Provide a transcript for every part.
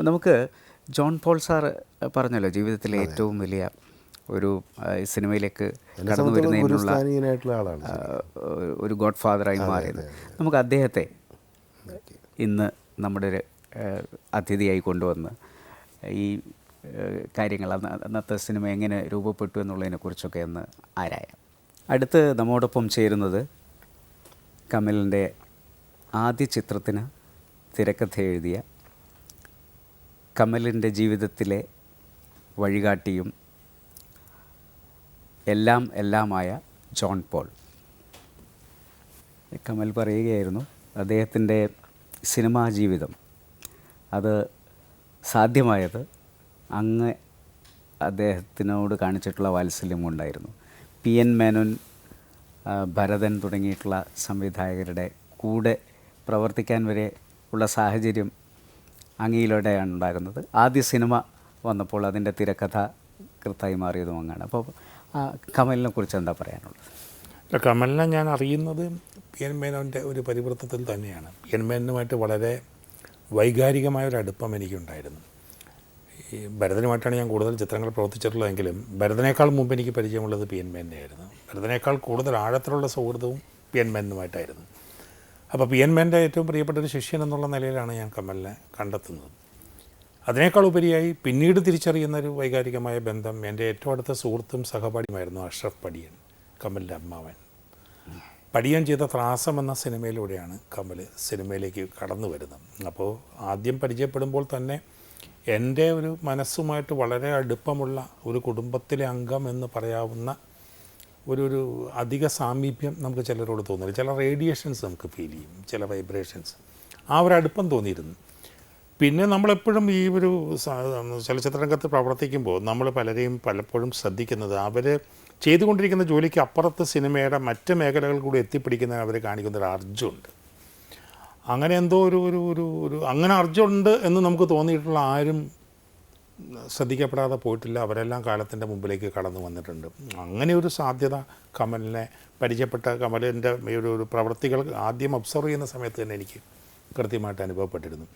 നമുക്ക് John Paul sir പറഞ്ഞല്ലോ ജീവിതത്തിലെ ഏറ്റവും വലിയ ഒരു സിനിമയിലേക്ക് കടന്നു വരുന്നതിനുള്ള ഒരു ഗോഡ് ഫാദറായി മാറിയത്. നമുക്ക് അദ്ദേഹത്തെ ഇന്ന് നമ്മുടെ ഒരു അതിഥിയായി കൊണ്ടുവന്ന് ഈ കാര്യങ്ങൾ അന്ന് അന്നത്തെ സിനിമ എങ്ങനെ രൂപപ്പെട്ടു എന്നുള്ളതിനെക്കുറിച്ചൊക്കെ ഒന്ന് ആരായാം. അടുത്ത് നമ്മോടൊപ്പം ചേരുന്നത് കമലിന്റെ ആദ്യ ചിത്രത്തിന് തിരക്കഥ എഴുതിയ കമലിന്റെ ജീവിതത്തിലെ വഴികാട്ടിയും എല്ലാം എല്ലാമായ ജോൺ പോൾ. കമൽ പറയുകയായിരുന്നു അദ്ദേഹത്തിന്റെ സിനിമാ ജീവിതം അത് സാധ്യമായത് അങ്ങ് അദ്ദേഹത്തിനോട് കാണിച്ചിട്ടുള്ള വാത്സല്യം കൊണ്ടായിരുന്നു പി എൻ മേനോൻ ഭരതൻ തുടങ്ങിയിട്ടുള്ള സംവിധായകരുടെ കൂടെ പ്രവർത്തിക്കാൻ വരെ ഉള്ള സാഹചര്യം അങ്ങയിലൂടെയാണ് ഉണ്ടാകുന്നത് ആദ്യ സിനിമ വന്നപ്പോൾ അതിന്റെ തിരക്കഥ കൃത്തായി മാറിയതും അങ്ങാണ്. അപ്പോൾ കമലിനെ കുറിച്ച് എന്താ പറയാനുള്ളത്? കമലിനെ ഞാൻ അറിയുന്നത് പി എൻ മേനോന്റെ ഒരു പരിവൃത്തത്തിൽ തന്നെയാണ്. പി എൻ മേനുമായിട്ട് വളരെ വൈകാരികമായ ഒരു അടുപ്പം എനിക്കുണ്ടായിരുന്നു. ഈ ഭരതനുമായിട്ടാണ് ഞാൻ കൂടുതൽ ചിത്രങ്ങൾ പ്രവർത്തിച്ചിട്ടുള്ളതെങ്കിലും ഭരതനേക്കാൾ മുമ്പ് എനിക്ക് പരിചയമുള്ളത് പി എൻ മേനായിരുന്നു ഭരതനേക്കാൾ കൂടുതൽ ആഴത്തിലുള്ള സൗഹൃദവും പി എൻ മേനുമായിട്ടായിരുന്നു അപ്പോൾ പി എൻ മേന്റെ ഏറ്റവും പ്രിയപ്പെട്ട ഒരു ശിഷ്യൻ എന്നുള്ള നിലയിലാണ് ഞാൻ കമലിനെ കണ്ടെത്തുന്നത്. അതിനേക്കാൾ ഉപരിയായി പിന്നീട് തിരിച്ചറിയുന്ന ഒരു വൈകാരികമായ ബന്ധം എന്റെ ഏറ്റവും അടുത്ത സുഹൃത്തും സഹപാഠിയുമായിരുന്നു അഷ്റഫ് പടിയൻ കമലിന്റെ അമ്മാവൻ. പടിയൻ ചെയ്ത ത്രാസം എന്ന സിനിമയിലൂടെയാണ് കമൽ സിനിമയിലേക്ക് കടന്നു വരുന്നത്. അപ്പോൾ ആദ്യം പരിചയപ്പെടുമ്പോൾ തന്നെ എന്റെ ഒരു മനസ്സുമായിട്ട് വളരെ അടുപ്പമുള്ള ഒരു കുടുംബത്തിലെ അംഗം എന്ന് പറയാവുന്ന ഒരു ഒരു അധിക സാമീപ്യം നമുക്ക് ചിലരോട് തോന്നില്ല ചില റേഡിയേഷൻസ് നമുക്ക് ഫീൽ ചെയ്യും ചില വൈബ്രേഷൻസ്. ആ ഒരു അടുപ്പം തോന്നിയിരുന്നു. പിന്നെ നമ്മളെപ്പോഴും ഈ ഒരു ചലച്ചിത്ര രംഗത്ത് പ്രവർത്തിക്കുമ്പോൾ നമ്മൾ പലരെയും പലപ്പോഴും ശ്രദ്ധിക്കുന്നത് അവർ ചെയ്തുകൊണ്ടിരിക്കുന്ന ജോലിക്ക് അപ്പുറത്ത് സിനിമയുടെ മറ്റ് മേഖലകൾ കൂടി എത്തിപ്പിടിക്കുന്ന അവർ കാണിക്കുന്ന ഒരു അർജുണ്ട് അങ്ങനെ എന്തോ ഒരു ഒരു ഒരു ഒരു അങ്ങനെ അർജുണ്ട് എന്ന് നമുക്ക് തോന്നിയിട്ടുള്ള ആരും ശ്രദ്ധിക്കപ്പെടാതെ പോയിട്ടില്ല. അവരെല്ലാം കാലത്തിന്റെ മുമ്പിലേക്ക് കടന്നു വന്നിട്ടുണ്ട്. അങ്ങനെ ഒരു സാധ്യത കമലിനെ പരിചയപ്പെട്ട കമലിന്റെ ഒരു പ്രവൃത്തികൾ ആദ്യം ഒബ്സർവ് ചെയ്യുന്ന സമയത്ത് തന്നെ എനിക്ക് കൃത്യമായിട്ട് അനുഭവപ്പെട്ടിരുന്നു.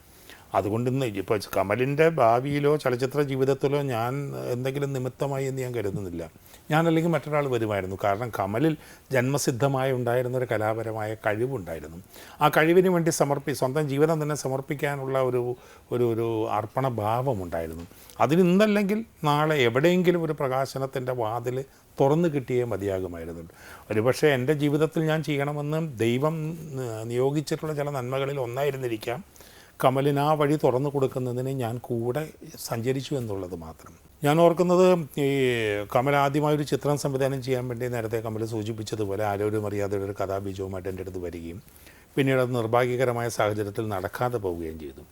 അതുകൊണ്ട് ഇന്ന് ഇപ്പോൾ കമലിന്റെ ഭാവിയിലോ ചലച്ചിത്ര ജീവിതത്തിലോ ഞാൻ എന്തെങ്കിലും നിമിത്തമായി എന്ന് ഞാൻ കരുതുന്നില്ല. ഞാൻ ഞാനല്ലെങ്കിൽ മറ്റൊരാൾ വരുമായിരുന്നു. കാരണം കമലിൽ ജന്മസിദ്ധമായി ഉണ്ടായിരുന്ന ഒരു കലാപരമായ കഴിവുണ്ടായിരുന്നു. ആ കഴിവിന് വേണ്ടി സമർപ്പി സ്വന്തം ജീവിതം തന്നെ സമർപ്പിക്കാനുള്ള ഒരു ഒരു ഒരു അർപ്പണഭാവമുണ്ടായിരുന്നു അതിന് ഇന്നല്ലെങ്കിൽ നാളെ എവിടെയെങ്കിലും ഒരു പ്രകാശനത്തിന്റെ വാതിൽ തുറന്നു കിട്ടിയേ മതിയാകുമായിരുന്നു. ഒരുപക്ഷെ എന്റെ ജീവിതത്തിൽ ഞാൻ ചെയ്യണമെന്ന് ദൈവം നിയോഗിച്ചിട്ടുള്ള ചില നന്മകളിൽ ഒന്നായിരുന്നിരിക്കാം. കമലിന് ആ വഴി തുറന്നു കൊടുക്കുന്നതിന് ഞാൻ കൂടെ സഞ്ചരിച്ചു എന്നുള്ളത് മാത്രം. ഞാൻ ഓർക്കുന്നത് ഈ കമൽ ആദ്യമായൊരു ചിത്രം സംവിധാനം ചെയ്യാൻ വേണ്ടി നേരത്തെ കമൽ സൂചിപ്പിച്ചതുപോലെ ആരോരും അറിയാതെ ഒരു കഥാബീജവുമായിട്ട് എന്റെ അടുത്ത് വരികയും പിന്നീട് അത് നിർഭാഗ്യകരമായ സാഹചര്യത്തിൽ നടക്കാതെ പോവുകയും ചെയ്തു.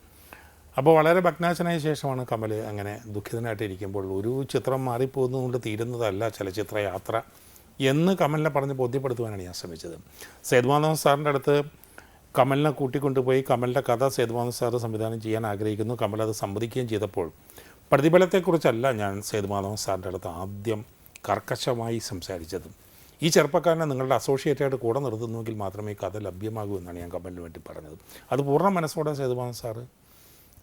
അപ്പോൾ വളരെ ഭഗ്നാശനായ ശേഷമാണ് കമൽ അങ്ങനെ ദുഃഖിതനായിട്ട് ഇരിക്കുമ്പോൾ ഒരു ചിത്രം മാറിപ്പോകുന്നതുകൊണ്ട് തീരുന്നതല്ല ചലച്ചിത്ര യാത്ര എന്ന് കമലിനെ പറഞ്ഞ് ബോധ്യപ്പെടുത്തുവാനാണ് ഞാൻ ശ്രമിച്ചത്. സേതുമാധവൻ സാറിന്റെ അടുത്ത് കമലിനെ കൂട്ടിക്കൊണ്ടുപോയി കമലിന്റെ കഥ സേതുമാധവൻ സാർ സംവിധാനം ചെയ്യാൻ ആഗ്രഹിക്കുന്നു. കമൽ അത് സമ്മതിക്കുകയും ചെയ്തപ്പോൾ പ്രതിഫലത്തെക്കുറിച്ചല്ല ഞാൻ സേതുമാധവൻ സാറിന്റെ അടുത്ത് ആദ്യം കർക്കശമായി സംസാരിച്ചത്. ഈ ചെറുപ്പക്കാരനെ നിങ്ങളുടെ അസോസിയേറ്റായിട്ട് കൂടെ നിർത്തുന്നുവെങ്കിൽ മാത്രമേ ഈ കഥ ലഭ്യമാകൂ എന്നാണ് ഞാൻ കമലിന് വേണ്ടി പറഞ്ഞത്. അത് പൂർണ മനസ്സോടെ സേതുമാധവൻ സാറ്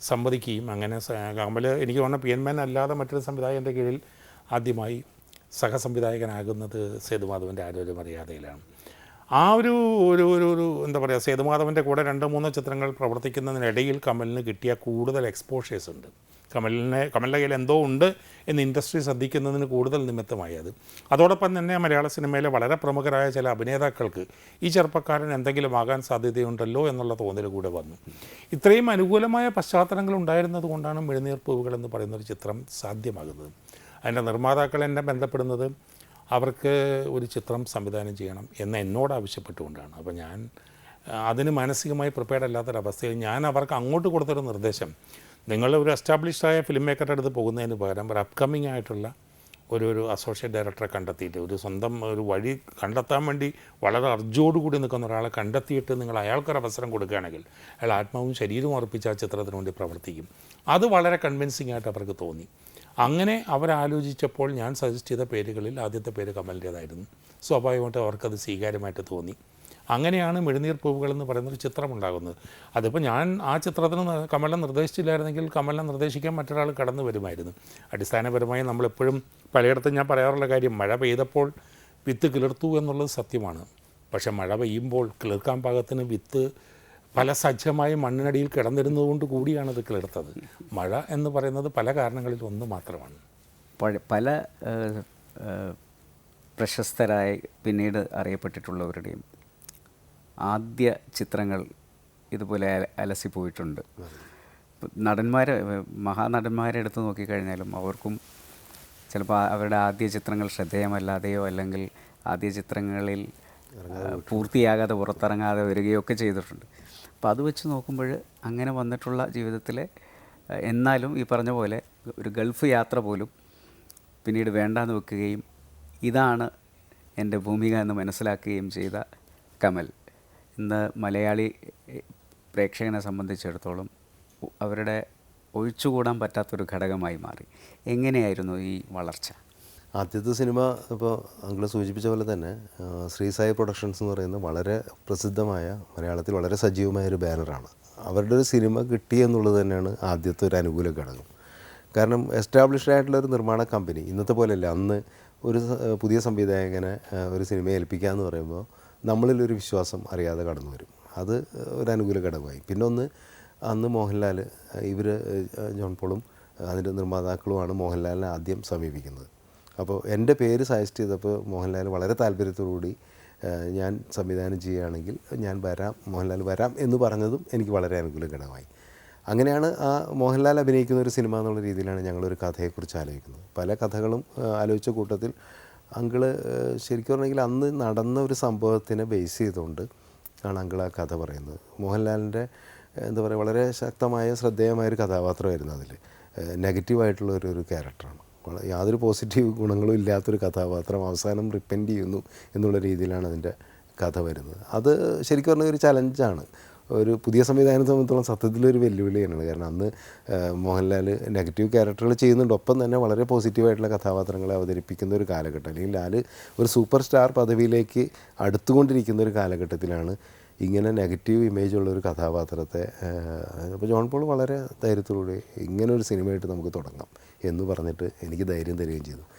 സമ്മതിക്കുകയും അങ്ങനെ കമൽ എനിക്ക് തോന്നുന്ന പി എൻ മേൻ അല്ലാതെ മറ്റൊരു സംവിധായകന്റെ കീഴിൽ ആദ്യമായി സഹസംവിധായകനാകുന്നത് സേതുമാധവന്റെ ആരോഗ്യ മര്യാദയിലാണ് ആ ഒരു ഒരു ഒരു ഒരു എന്താ പറയുക സേതുമാധവന്റെ കൂടെ രണ്ട് മൂന്ന് ചിത്രങ്ങൾ പ്രവർത്തിക്കുന്നതിനിടയിൽ കമലിന് കിട്ടിയ കൂടുതൽ എക്സ്പോഷേഴ്സ് ഉണ്ട്. കമലിനെ കമലിന്റെ കയ്യിൽ എന്തോ ഉണ്ട് എന്ന് ഇൻഡസ്ട്രി ശ്രദ്ധിക്കുന്നതിന് കൂടുതൽ നിമിത്തമായി അത്. അതോടൊപ്പം തന്നെ മലയാള സിനിമയിലെ വളരെ പ്രമുഖരായ ചില അഭിനേതാക്കൾക്ക് ഈ ചെറുപ്പക്കാരൻ എന്തെങ്കിലും ആകാൻ സാധ്യതയുണ്ടല്ലോ എന്നുള്ള തോന്നൽ കൂടെ വന്നു. ഇത്രയും അനുകൂലമായ പശ്ചാത്തലങ്ങൾ ഉണ്ടായിരുന്നത് കൊണ്ടാണ് മെഴുനീർപ്പൂവുകൾ എന്ന് പറയുന്നൊരു ചിത്രം സാധ്യമാകുന്നത്. അതിന്റെ നിർമ്മാതാക്കൾ എന്നെ ബന്ധപ്പെടുന്നത് അവർക്ക് ഒരു ചിത്രം സംവിധാനം ചെയ്യണം എന്ന് എന്നോട് ആവശ്യപ്പെട്ടുകൊണ്ടാണ്. അപ്പോൾ ഞാൻ അതിന് മാനസികമായി പ്രിപ്പയർഡ് അല്ലാത്തൊരവസ്ഥയിൽ ഞാൻ അവർക്ക് അങ്ങോട്ട് കൊടുത്തൊരു നിർദ്ദേശം. നിങ്ങൾ ഒരു എസ്റ്റാബ്ലിഷ്ഡ് ആയ ഫിലിം മേക്കറുടെ അടുത്ത് പോകുന്നതിന് പകരം ഒരു അപ്കമ്മിങ് ആയിട്ടുള്ള ഒരു ഒരു അസോസിയേറ്റ് ഡയറക്ടറെ കണ്ടെത്തിയിട്ട് ഒരു സ്വന്തം ഒരു വഴി കണ്ടെത്താൻ വേണ്ടി വളരെ അർജോടുകൂടി നിൽക്കുന്ന ഒരാളെ കണ്ടെത്തിയിട്ട് നിങ്ങൾ അയാൾക്കൊരു അവസരം കൊടുക്കുകയാണെങ്കിൽ അയാൾ ആത്മാവും ശരീരവും അർപ്പിച്ച് ആ ചിത്രത്തിന് വേണ്ടി പ്രവർത്തിക്കും. അത് വളരെ കൺവിൻസിംഗ് ആയിട്ട് അവർക്ക് തോന്നി. അങ്ങനെ അവരാലോചിച്ചപ്പോൾ ഞാൻ സജസ്റ്റ് ചെയ്ത പേരുകളിൽ ആദ്യത്തെ പേര് കമലിന്റേതായിരുന്നു. സ്വാഭാവികമായിട്ട് അവർക്കത് സ്വീകാര്യമായിട്ട് തോന്നി. അങ്ങനെയാണ് മെഴുനീർ പൂവുകൾ എന്ന് പറയുന്നൊരു ചിത്രമുണ്ടാകുന്നത്. അതിപ്പോൾ ഞാൻ ആ ചിത്രത്തിന് കമലിനെ നിർദ്ദേശിച്ചില്ലായിരുന്നെങ്കിൽ കമലിനെ നിർദ്ദേശിക്കാൻ മറ്റൊരാൾ കടന്നു വരുമായിരുന്നു. അടിസ്ഥാനപരമായി നമ്മളെപ്പോഴും പലയിടത്തും ഞാൻ പറയാറുള്ള കാര്യം മഴ പെയ്തപ്പോൾ വിത്ത് കിളിർത്തു എന്നുള്ളത് സത്യമാണ്. പക്ഷേ മഴ പെയ്യുമ്പോൾ കിളിർക്കാൻ പാകത്തിന് വിത്ത് പല സജ്ജമായ മണ്ണിനടിയിൽ കിടന്നിരുന്നതുകൊണ്ട് കൂടിയാണ് ഇത് കിളിർത്തത് മഴ എന്ന് പറയുന്നത് പല കാരണങ്ങളിൽ ഒന്ന് മാത്രമാണ്. പല പ്രശസ്തരായി പിന്നീട് അറിയപ്പെട്ടിട്ടുള്ളവരുടെയും ആദ്യ ചിത്രങ്ങൾ ഇതുപോലെ അലസി പോയിട്ടുണ്ട് നടന്മാരെ മഹാനടന്മാരെ എടുത്ത് നോക്കിക്കഴിഞ്ഞാലും അവർക്കും ചിലപ്പോൾ അവരുടെ ആദ്യ ചിത്രങ്ങൾ ശ്രദ്ധേയമല്ലാതെയോ അല്ലെങ്കിൽ ആദ്യ ചിത്രങ്ങളിൽ പൂർത്തിയാകാതെ പുറത്തിറങ്ങാതെ വരികയോ ഒക്കെ ചെയ്തിട്ടുണ്ട്. അപ്പോൾ അത് വെച്ച് നോക്കുമ്പോൾ അങ്ങനെ വന്നിട്ടുള്ള ജീവിതത്തിലെ എന്നാലും ഈ പറഞ്ഞ പോലെ ഒരു ഗൾഫ് യാത്ര പോലും പിന്നീട് വേണ്ടാന്ന് വെക്കുകയും ഇതാണ് എന്റെ ഭൂമിക എന്ന് മനസ്സിലാക്കുകയും ചെയ്ത കമൽ. ഇന്ന് മലയാളി പ്രേക്ഷകനെ സംബന്ധിച്ചിടത്തോളം അവരുടെ ഒഴിച്ചുകൂടാൻ പറ്റാത്തൊരു ഘടകമായി മാറി. എങ്ങനെയായിരുന്നു ഈ വളർച്ച? ആദ്യത്തെ സിനിമ ഇപ്പോൾ അങ്കിൾ സൂചിപ്പിച്ച പോലെ തന്നെ ശ്രീസായി പ്രൊഡക്ഷൻസ് എന്ന് പറയുന്ന വളരെ പ്രസിദ്ധമായ മലയാളത്തിൽ വളരെ സജീവമായ ഒരു ബാനറാണ്. അവരുടെ ഒരു സിനിമ കിട്ടി എന്നുള്ളത് തന്നെയാണ് ആദ്യത്തെ ഒരു അനുകൂല ഘടകം. കാരണം എസ്റ്റാബ്ലിഷ്ഡ് ആയിട്ടുള്ള ഒരു നിർമ്മാണ കമ്പനി ഇന്നത്തെ പോലെയല്ല. അന്ന് ഒരു പുതിയ സംവിധായകനെ ഒരു സിനിമ ഏൽപ്പിക്കുക എന്ന് പറയുമ്പോൾ നമ്മളിലൊരു വിശ്വാസം അറിയാതെ കടന്നു വരും. അത് ഒരു അനുകൂല ഘടകമായി. പിന്നെ ഒന്ന് അന്ന് മോഹൻലാൽ ഇവർ ജോൺ പോളും അതിന്റെ നിർമ്മാതാക്കളുമാണ് മോഹൻലാലിനെ ആദ്യം സമീപിക്കുന്നത്. അപ്പോൾ എന്റെ പേര് സജസ്റ്റ് ചെയ്തപ്പോൾ മോഹൻലാൽ വളരെ താല്പര്യത്തോടുകൂടി ഞാൻ സംവിധാനം ചെയ്യുകയാണെങ്കിൽ ഞാൻ വരാം മോഹൻലാൽ വരാം എന്ന് പറഞ്ഞതും എനിക്ക് വളരെ അനുകൂലം ഘടകമായി അങ്ങനെയാണ് ആ മോഹൻലാൽ അഭിനയിക്കുന്ന ഒരു സിനിമ എന്നുള്ള രീതിയിലാണ് ഞങ്ങളൊരു കഥയെക്കുറിച്ച് ആലോചിക്കുന്നത്. പല കഥകളും ആലോചിച്ച കൂട്ടത്തിൽ അങ്കിൾ ശരിക്കും പറഞ്ഞെങ്കിൽ അന്ന് നടന്ന ഒരു സംഭവത്തിനെ ബേസ് ചെയ്തുകൊണ്ട് ആണ് അങ്കിൾ ആ കഥ പറയുന്നത്. മോഹൻലാലിന്റെ എന്താ പറയുക വളരെ ശക്തമായ ശ്രദ്ധേയമായ ഒരു കഥാപാത്രമായിരുന്നു അതിൽ. നെഗറ്റീവായിട്ടുള്ള ഒരു ഒരു ക്യാരക്ടറാണ്. യാതൊരു പോസിറ്റീവ് ഗുണങ്ങളും ഇല്ലാത്തൊരു കഥാപാത്രം അവസാനം റിപ്പൻഡ് ചെയ്യുന്നു എന്നുള്ള രീതിയിലാണ് അതിന്റെ കഥ വരുന്നത്. അത് ശരിക്കും പറഞ്ഞ ഒരു ചലഞ്ചാണ് ഒരു പുതിയ സംവിധാനത്തെ സംബന്ധിച്ചോളം സത്യത്തിലൊരു വെല്ലുവിളിയാണ്. കാരണം അന്ന് മോഹൻലാൽ നെഗറ്റീവ് ക്യാരക്ടറുകൾ ചെയ്യുന്നുണ്ട്. ഒപ്പം തന്നെ വളരെ പോസിറ്റീവായിട്ടുള്ള കഥാപാത്രങ്ങളെ അവതരിപ്പിക്കുന്ന ഒരു കാലഘട്ടം അല്ലെങ്കിൽ ലാൽ ഒരു സൂപ്പർ സ്റ്റാർ പദവിയിലേക്ക് അടുത്തുകൊണ്ടിരിക്കുന്ന ഒരു കാലഘട്ടത്തിലാണ് ഇങ്ങനെ നെഗറ്റീവ് ഇമേജ് ഉള്ള ഒരു കഥാപാത്രത്തെ അപ്പോൾ ജോൺ പോൾ വളരെ ധൈര്യത്തോടുകൂടി ഇങ്ങനെ ഒരു സിനിമയായിട്ട് നമുക്ക് തുടങ്ങാം. എന്ന് പറഞ്ഞിട്ട് എനിക്ക് ധൈര്യം തരികയും ചെയ്തു.